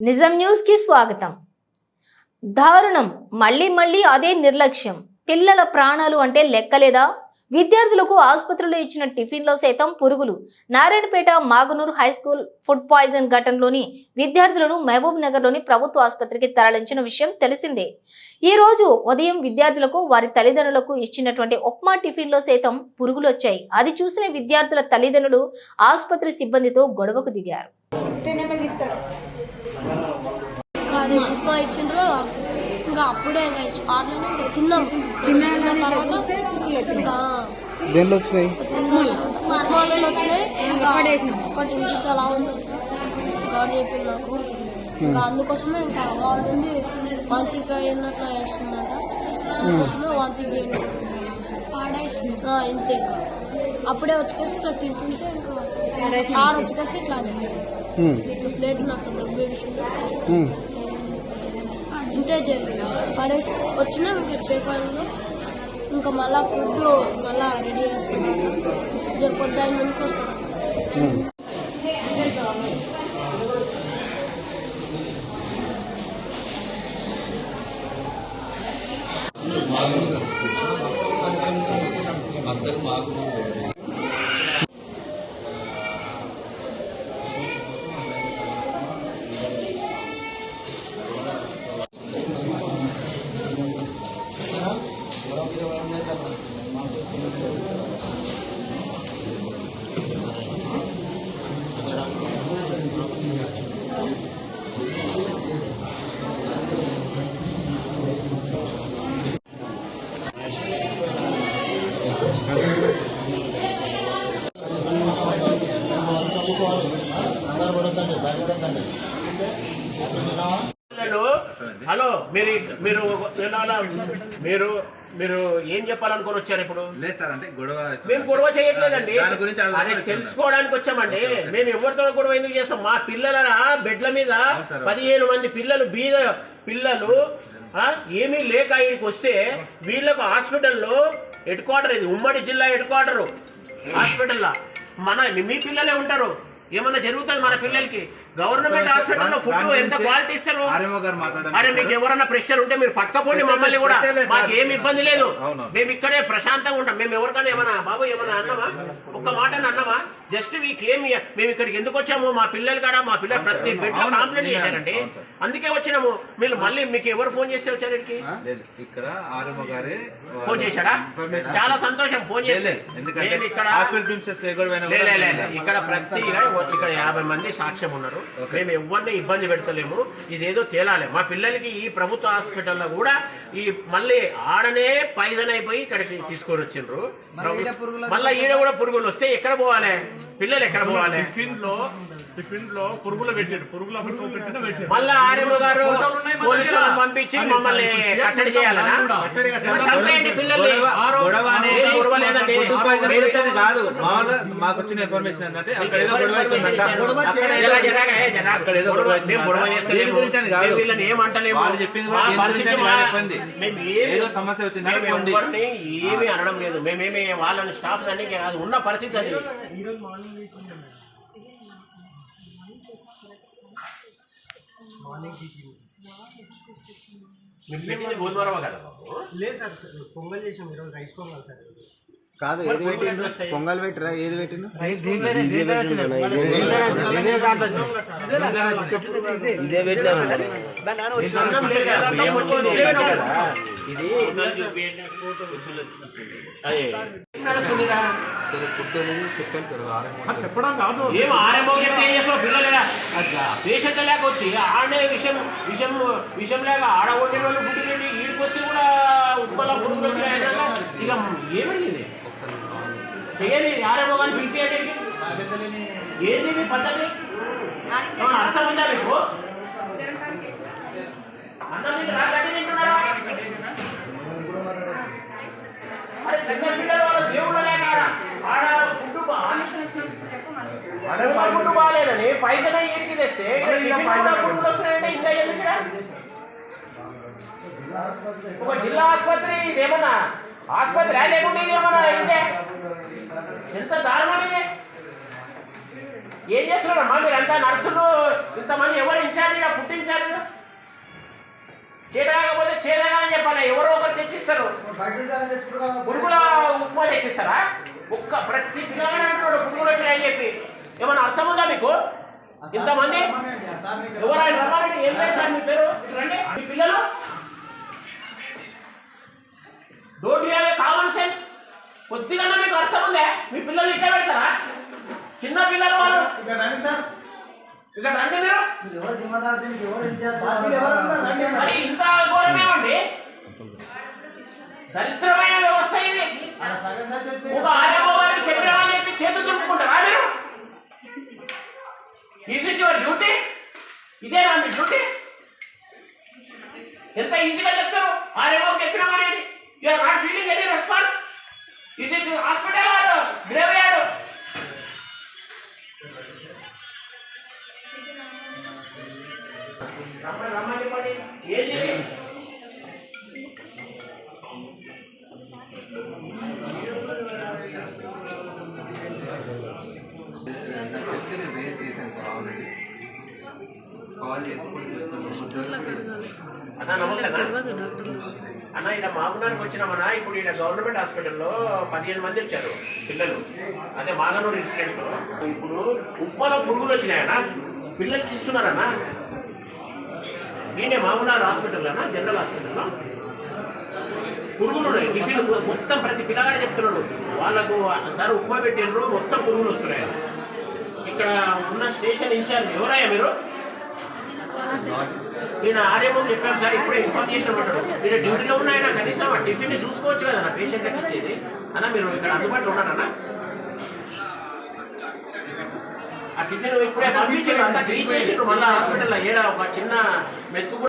నిజం న్యూస్కి స్వాగతం. దారుణం. మళ్ళీ మళ్ళీ అదే నిర్లక్ష్యం. పిల్లల ప్రాణాలు అంటే లెక్కలేదా? విద్యార్థులకు ఆసుపత్రిలో ఇచ్చిన టిఫిన్లో సైతం పురుగులు. Narayanpet Maganoor high school food poison ఘటనలోని విద్యార్థులను మహబూబ్ నగర్లోని ప్రభుత్వ ఆసుపత్రికి తరలించిన విషయం తెలిసిందే. ఈ రోజు ఉదయం విద్యార్థులకు వారి తల్లిదండ్రులకు ఇచ్చినటువంటి ఉప్మా టిఫిన్లో సైతం పురుగులు వచ్చాయి అది చూసిన విద్యార్థుల తల్లిదండ్రులు ఆసుపత్రి సిబ్బందితో గొడవకు దిగారు. అది ఉప్మా ఇచ్చిండ్రు ఇంకా అప్పుడే ఇంకా స్పాట్లోనే ఇంకా తిన్నాం. తిన్న తర్వాత దేంట్లో వచ్చినాయి? ఉప్మాలలో వచ్చినాయి. ఒకటి ఇంటికి అలా ఉంది. గాడి చెప్పింది నాకు. ఇంకా అందుకోసమే ఇంకా వాడు ఉండి వాంతికి అయినట్లు వేస్తుందంట అందుకోసమే వాంతికి పాడేసింది ఇంతే. అప్పుడే వచ్చేసి ఇట్లా తింటుంటే ఇంకా సార్ వచ్చేసి ఇట్లా ప్లేట్ నాకు దబ్బేసింది ఉమ్. ఇంతే జరిగింది పడేసి వచ్చినా ఇంకా చేపలు ఇంకా మళ్ళా ఫుడ్ మళ్ళా రెడీ చేస్తున్నారు పొద్దు ఐదు మందికి వస్తారు అందరూ పిల్లలు హలో? మీరు మీరు? మీరు మీరు ఏం చెప్పాలనుకొని వచ్చారు ఇప్పుడు? లేదు సార్ అంటే గొడవ మేము గొడవ చేయట్లేదండి. దాని గురించి అదే తెలుసుకోవడానికి వచ్చామండి. మేము ఎవరితో గొడవ ఎందుకు చేస్తాం? మా పిల్లల బెడ్ల మీద. పదిహేను మంది పిల్లలు బీద పిల్లలు ఆ, ఏమీ లేక ఇక్కడికి వస్తే వీళ్ళకు హాస్పిటల్లో హెడ్ క్వార్టర్ ఇది. ఉమ్మడి జిల్లా హెడ్ క్వార్టర్. హాస్పిటల్లో. మన మీ పిల్లలే ఉంటారు. ఏమన్నా జరుగుతుంది మన పిల్లలకి? గవర్నమెంట్ హాస్పిటల్లో ఫుడ్ ఎంత క్వాలిటీ ఇస్తారు? అరే మీకు ఎవరన్నా ప్రెషర్ ఉంటే మీరు పట్టుకపోండి మమ్మల్ని కూడా. మాకు ఏమి ఇబ్బంది లేదు. మేము ఇక్కడే ప్రశాంతంగా ఉంటాం. మేము ఎవరికైనా ఏమన్నా బాబు ఏమన్నా అన్నామా ఒక్క మాట అన్నామా జస్ట్ మీకు ఏమి మేము ఇక్కడికి ఎందుకు వచ్చాము? మా పిల్లలు కాడ? మా పిల్లలు ప్రతి బిడ్డ. కాంప్లైంట్ చేశారండి. అందుకే వచ్చినాము. మీరు మళ్ళీ మీకు ఎవరు ఫోన్ చేస్తే వచ్చారు ఇక్కడికి? లేదు. ఇక్కడ ఆర్ఎంఓ గారే ఫోన్ చేశాడా? చాలా సంతోషం. ఫోన్ చేస్తే. ఇక్కడ. ఇక్కడ ప్రతి ఇక్కడ యాభై మంది సాక్ష్యం ఉన్నారు. మేము ఎవరిని ఇబ్బంది పెడతలేము. ఇదేదో తేలాలి. మా పిల్లలకి ఈ ప్రభుత్వ హాస్పిటల్లో కూడా ఈ మళ్ళీ ఆడనే పైదన్ అయిపోయి ఇక్కడికి తీసుకొని వచ్చిండ్రు. మళ్ళీ ఈడ కూడా పురుగులు వస్తే ఎక్కడ పోవాలి? పిల్లలు ఎక్కడ పోవాలి? టిఫిన్లో టిఫిన్లో పురుగులు పెట్టాడు పురుగుల పురుగులు పెట్టిన పెట్టాడు మళ్ళా ఆర్ఎం గారు పోలీసులను పంపించి మమ్మల్ని కట్టడి చేయాలనా. చంపేయండి పిల్లల్ని. గొడవ- అనేది గొడవ లేదండి. కాదు. మాకు వచ్చిన ఇన్ఫర్మేషన్ ఏంటంటే అక్కడ ఏదో గొడవ అవుతుందంట అక్కడ ఏదో గొడవ- గొడవ గురించి అని కాదు. వీళ్ళని ఏమంటలేము. వాళ్ళు చెప్పింది ఏదో సమస్య వచ్చింది ఏమీ అనడం లేదు. మేమేమి వాళ్ళని స్టాఫ్ దానికి కాదు. ఉన్న పరిస్థితి అది. మీరు పెట్టింది గోధుమ రవ్వ కదా బాబు? లేదు సార్ పొంగల్ చేసాం ఈరోజు రైస్ పొంగల్ సార్ కాదు ఏది పెట్టిండ్రు పొంగల్ పెట్టిరా ఏది. ఇది అదే నడుస్తుందిరా. చెప్పడం కాదు ఏం ఆర్ఎంఓ చెప్తే ఏం చేస్తావు పిల్లలు పేషెంట్ లేక వచ్చి ఆడే విషయం విషయం విషయం లేక ఆడ వండిన వాళ్ళు ఫుడ్ ఈడికి వస్తే కూడా ఉప్పల పెట్టి ఇక ఏమండి చేయాలి ఆర్ఎంఓ గారిని పిలిపియండి ఏంది ఇది పద్ధతి? అర్థం ఉందా మీకు? అన్నం తింటారా గడ్డి తింటున్నారా? అరే చిన్న పిల్లలు వాళ్ళ దేవుళ్ళు లేక ఆడ ఆడ ఫుడ్ అడవుల ఫుడ్ బాగాలేదని పైసలు ఏంటి తెస్తే వస్తున్నాయంటే ఇంకా ఎందుకురా? ఒక జిల్లా ఆసుపత్రి ఇదేమన్నా? ఆసుపత్రి లేకుండా ఇదేమన్నా ఇదే ఎంత దారుణం ఇది? ఏం చేస్తున్నారమ్మా మీరు అంతా నర్సులు ఇంతమంది ఎవరు ఇన్ఛార్జ్ ఫుడ్ ఇన్ఛార్జ్ చేతగాకపోతే చేతగా అని చెప్పాలి? ఎవరో ఒకరు తెచ్చిస్తారు. పురుగుల ఉప్మా తెచ్చిస్తారా? ఒక్క ప్రతి పిల్లగానే అంటున్నాడు పురుగులు వచ్చినాయని చెప్పి. ఏమైనా అర్థం ఉందా మీకు? ఇంతమంది? ఎవరు ఆయన రమారెడ్డి? ఏం లేదు సార్ మీ పేరు? రండి. కొద్దిగా మీకు అర్థం ఉందే? మీ పిల్లలు ఇట్లా పెడతారా? చిన్న పిల్లలు వాళ్ళు. ఇక్కడ రండి మీరు. మరి ఇంత ఘోరమేమండి దరిద్రమైన వ్యవస్థ ఇది. ఒక ఆర్యమో గారికి చెప్పినామని చెప్పి చేతులు దులుపుకుంటారా మీరు? ఈజ్ ఇట్ యువర్ డ్యూటీ ఇదేనా మీ డ్యూటీ ఎంత ఈజీగా చెప్తారు? ఆర్యమో చెప్పినామని you are not feeling any response it hospital or graveyard చెప్పండి ఇది? కాల్ అన్న నమస్తే అన్న. అన్న ఇలా మాగునానికి వచ్చినామన్నా ఇప్పుడు ఈయన గవర్నమెంట్ హాస్పిటల్లో పదిహేను మంది వచ్చారు పిల్లలు. అదే మాగనూరు ఇన్సిడెంట్ ఇప్పుడు ఉప్మాలో పురుగులు వచ్చినాయన్నా పిల్లలకి ఇస్తున్నారన్నా ఈయన మాగునార్ హాస్పిటల్లోనా జనరల్ హాస్పిటల్లో పురుగులు ఉన్నాయి టిఫిన్ మొత్తం ప్రతి పిల్లగాడే చెప్తున్నాడు. వాళ్ళకు సార్ ఉప్మా పెట్టినరు మొత్తం పురుగులు వస్తున్నాయి. ఇక్కడ ఉన్న స్టేషన్ ఇన్ఛార్జ్ ఎవరయ్యా మీరు? నేను ఆర్యమో చెప్పాను సార్ ఇప్పుడే ఇన్ఫార్మ్ చేసినప్పుడు నేను డ్యూటీలో ఉన్నాయన కనీసం ఆ టిఫిన్ చూసుకోవచ్చు కదా నా పేషెంట్కి ఇచ్చేది. అన్న మీరు ఇక్కడ అందుబాటులో ఉన్నారన్న ఆ టిఫిన్ ఇప్పుడే పంపించారు అంతా క్లీన్ చేసిండ్రు. మళ్ళీ హాస్పిటల్లో ఏడా ఒక చిన్న మెతుకు